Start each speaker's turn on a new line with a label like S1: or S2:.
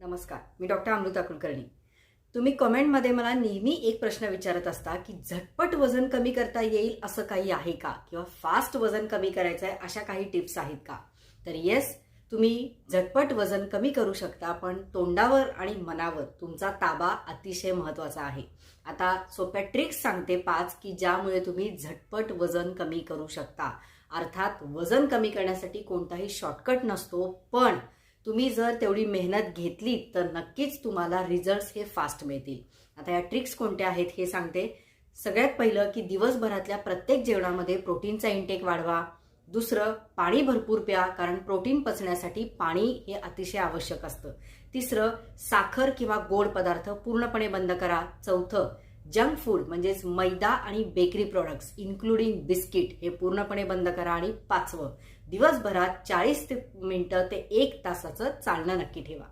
S1: नमस्कार मी डॉक्टर अमृता कुलकर्णी. तुम्ही कमेंटमध्ये मला नेहमी एक प्रश्न विचारत असता की झटपट वजन कमी करता येईल असं काही आहे का? किंवा फास्ट वजन कमी करायचं आहे अशा काही टिप्स आहेत का? तर येस तुम्ही झटपट वजन कमी करू शकता पण तोंडावर आणि मनावर तुमचा ताबा अतिशय महत्त्वाचा आहे. आता सोप्या ट्रिक्स सांगते पाच की ज्यामुळे तुम्ही झटपट वजन कमी करू शकता. अर्थात वजन कमी करण्यासाठी कोणताही शॉर्टकट नसतो पण तुम्ही जर तेवढी मेहनत घेतली तर नक्कीच तुम्हाला रिझल्ट्स हे फास्ट मिळतील. आता या ट्रिक्स कोणत्या आहेत हे सांगते. सगळ्यात पहिलं की दिवसभरातल्या प्रत्येक जेवणामध्ये प्रोटीनचा इंटेक वाढवा. दुसरं पाणी भरपूर प्या कारण प्रोटीन पचण्यासाठी पाणी हे अतिशय आवश्यक असतं. तिसरं साखर किंवा गोड पदार्थ पूर्णपणे बंद करा. चौथं जंक फूड म्हणजेच मैदा आणि बेकरी प्रॉडक्ट्स इन्क्लुडिंग बिस्किट हे पूर्णपणे बंद करा आणि पाचवं. दिवसभरात चाळीस ते ते एक तासाचं चालणं नक्की ठेवा.